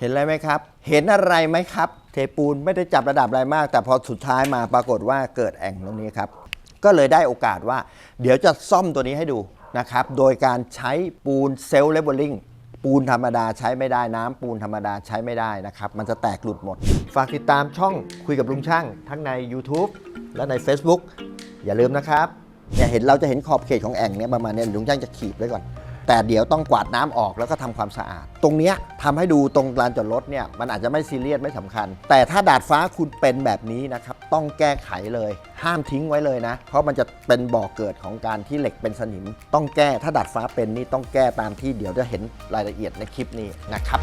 เห็นอะไรไหมครับ เห็นอะไรไหมครับ เทปูนไม่ได้จับระดับอะไรมาก แต่พอสุดท้ายมาปรากฏว่าเกิดแอ่งตรงนี้ครับ ก็เลยได้โอกาสว่า เดี๋ยวจะซ่อมตัวนี้ให้ดูนะครับ โดยการใช้ปูนเซลล์เลเวลลิ่งปูนธรรมดาใช้ไม่ได้น้ำปูนธรรมดาใช้ไม่ได้นะครับ มันจะแตกหลุดหมด ฝากติดตามช่องคุยกับลุงช่าง ทั้งใน YouTube และใน Facebook อย่าลืมนะครับเนี่ยเห็นเราจะเห็นขอบเขตของแอ่งเนี่ยประมาณเนี้ลุงช่างจะขีดไว้ก่อน แต่เดี๋ยวต้องกวาดน้ำออกแล้วก็ทำความสะอาด ตรงเนี้ยทำให้ดูตรงลานจอดรถเนี่ยมันอาจจะไม่ซีเรียสไม่สำคัญ แต่ถ้าดาดฟ้าคุณเป็นแบบนี้นะครับต้องแก้ไขเลย ห้ามทิ้งไว้เลยนะ เพราะมันจะเป็นบ่อกเกิดของการที่เหล็กเป็นสนิม ต้องแก้ถ้าดาดฟ้าเป็นนี่ต้องแก้ตามที่เดี๋ยวจะเห็นรายละเอียดในคลิปนี้นะครับ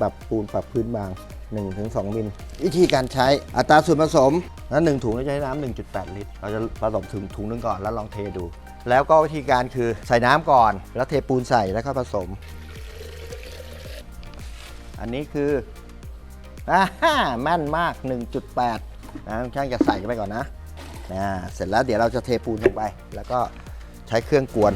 ปรับปูนปรับพื้นบาง 1-2 มิล วิธีการใช้อัตราส่วนผสมแล้วหนึ่งถุงเราจะใช้น้ำ1.8 ลิตร เราจะผสมถุงถุงหนึงก่อนแล้วลองเทดู แล้วก็วิธีการคือใส่น้ำก่อน แล้วเทปูนใส่แล้วก็ผสม อันนี้คืออ่าฮ่าแม่นมาก 1.8 นะช่างจะใส่ไปก่อนนะนะเสร็จแล้วเดี๋ยวเราจะเทปูนลงไป แล้วก็ใช้เครื่องกวน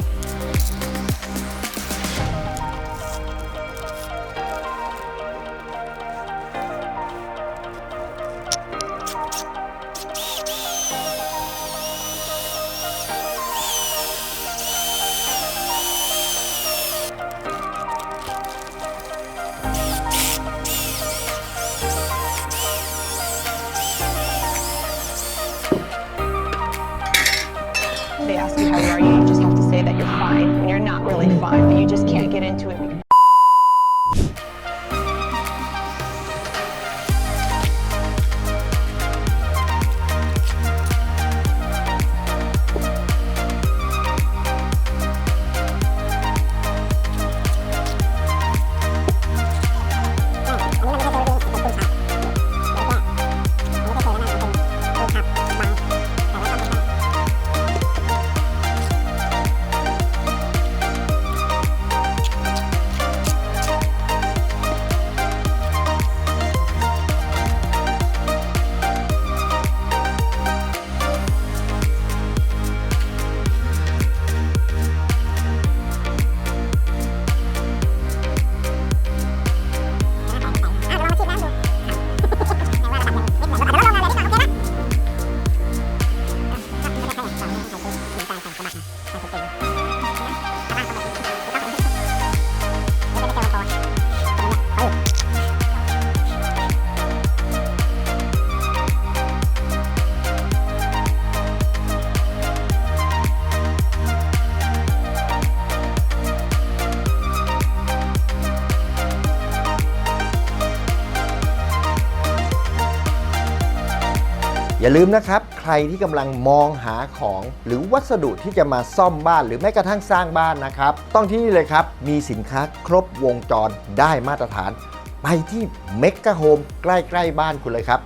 They ask you how you are, you just have to say that you're fine when you're not really fine, but you just can't get into it. อย่าลืมนะครับ ใครที่กำลังมองหาของ หรือวัสดุที่จะมาซ่อมบ้าน หรือแม้กระทั่งสร้างบ้านนะครับ ต้องที่นี่เลยครับ มีสินค้าครบวงจรได้มาตรฐาน ไปที่เมกะโฮมใกล้ ๆ บ้านคุณเลยครับ